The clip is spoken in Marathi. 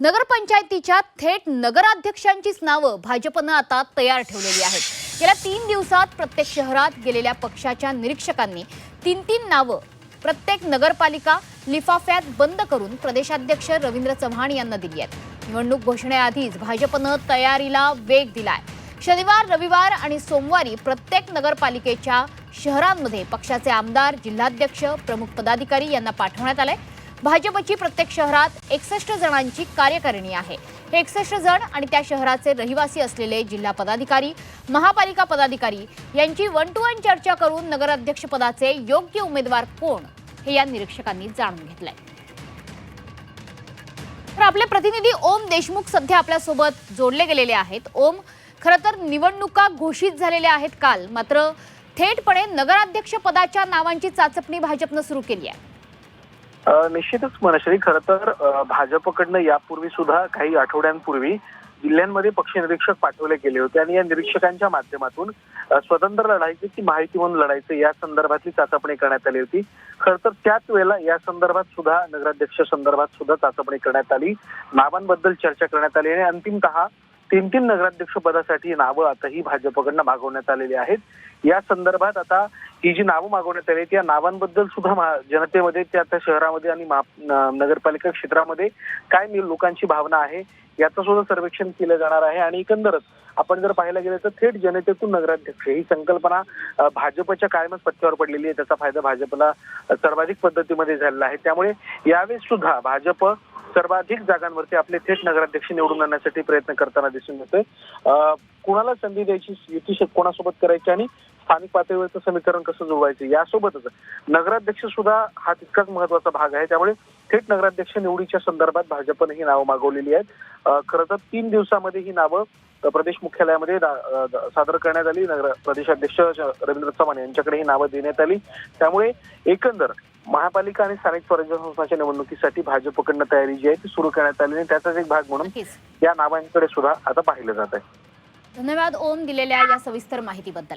नगरपंचायतीच्या थेट नगराध्यक्षांचीच नावं भाजपनं आता तयार ठेवलेली आहेत. गेल्या तीन दिवसात प्रत्येक शहरात गेलेल्या पक्षाच्या निरीक्षकांनी तीन तीन नावं प्रत्येक नगरपालिका लिफाफ्यात बंद करून प्रदेशाध्यक्ष रवींद्र चव्हाण यांना दिली आहेत. निवडणूक घोषणेआधीच भाजपनं तयारीला वेग दिलाय. शनिवार रविवार आणि सोमवारी प्रत्येक नगरपालिकेच्या शहरांमध्ये पक्षाचे आमदार जिल्हाध्यक्ष प्रमुख पदाधिकारी यांना पाठवण्यात आलंय. भाजपची प्रत्येक शहरात एकसष्ट जणांची कार्यकारिणी आहे. हे एकसष्ट जण आणि त्या शहराचे रहिवासी असलेले जिल्हा पदाधिकारी महापालिका पदाधिकारी यांची वन टू वन चर्चा करून नगराध्यक्षपदाचे योग्य उमेदवार कोण हे या निरीक्षकांनी जाणून घेतलंय. तर आपले प्रतिनिधी ओम देशमुख सध्या आपल्यासोबत जोडले गेलेले आहेत. ओम खरं तर निवडणुका घोषित झालेल्या आहेत काल मात्र थेटपणे नगराध्यक्ष पदाच्या नावांची चाचपणी भाजपनं सुरू केली आहे. निश्चितच मनश्री खरं तर भाजपकडनं यापूर्वी सुद्धा काही आठवड्यांपूर्वी जिल्ह्यांमध्ये पक्ष निरीक्षक पाठवले गेले होते आणि या निरीक्षकांच्या माध्यमातून स्वतंत्र लढायचे की माहिती म्हणून लढायचं या संदर्भातली चाचपणी करण्यात आली होती. खरं तर त्याच वेळेला या संदर्भात सुद्धा नगराध्यक्ष संदर्भात सुद्धा चाचपणी करण्यात आली. नावांबद्दल चर्चा करण्यात आली आणि अंतिमतः तीन तीन नगराध्यक्ष पदासाठी नावं आताही भाजपकडनं मागवण्यात आलेली आहेत. या संदर्भात आता ही जी नावं मागवण्यात आली आहेत, या नावांबद्दल सुद्धा मा- जनतेमध्ये त्या त्या शहरामध्ये आणि महा- नगरपालिका क्षेत्रामध्ये काय लोकांची भावना आहे याचं सुद्धा सर्वेक्षण केलं जाणार आहे. आणि एकंदरच आपण जर पाहायला गेलं तर थेट जनतेतून नगराध्यक्ष ही संकल्पना भाजपच्या कायमच पत्त्यावर पडलेली आहे. त्याचा फायदा भाजपला सर्वाधिक पद्धतीमध्ये झालेला आहे. त्यामुळे यावेळेस सुद्धा भाजप सर्वाधिक जागांवरती आपले थेट नगराध्यक्ष निवडून आणण्यासाठी प्रयत्न करताना दिसून येतोय. कुणाला संधी द्यायची युती कोणासोबत करायची आणि स्थानिक पातळीवरचं समीकरण कसं जुळवायचं यासोबतच नगराध्यक्ष सुद्धा हा तितकाच महत्त्वाचा भाग आहे. त्यामुळे थेट नगराध्यक्ष निवडीच्या संदर्भात भाजपनं ही नावं मागवलेली आहेत. खरं तर तीन दिवसामध्ये ही नावं प्रदेश मुख्यालयामध्ये दा- सादर करण्यात आली. नगर प्रदेशाध्यक्ष रवींद्र चव्हाण यांच्याकडे ही नावं देण्यात आली. त्यामुळे एकंदर महापालिका आणि स्थानिक स्वराज्य संस्थांच्या निवडणुकीसाठी भाजपकडनं तयारी जी आहे ती सुरू करण्यात आली आणि त्याचाच एक भाग म्हणून या नावांकडे सुद्धा आता पाहिलं जात आहे. धन्यवाद ओम दिलेल्या या सविस्तर माहितीबद्दल.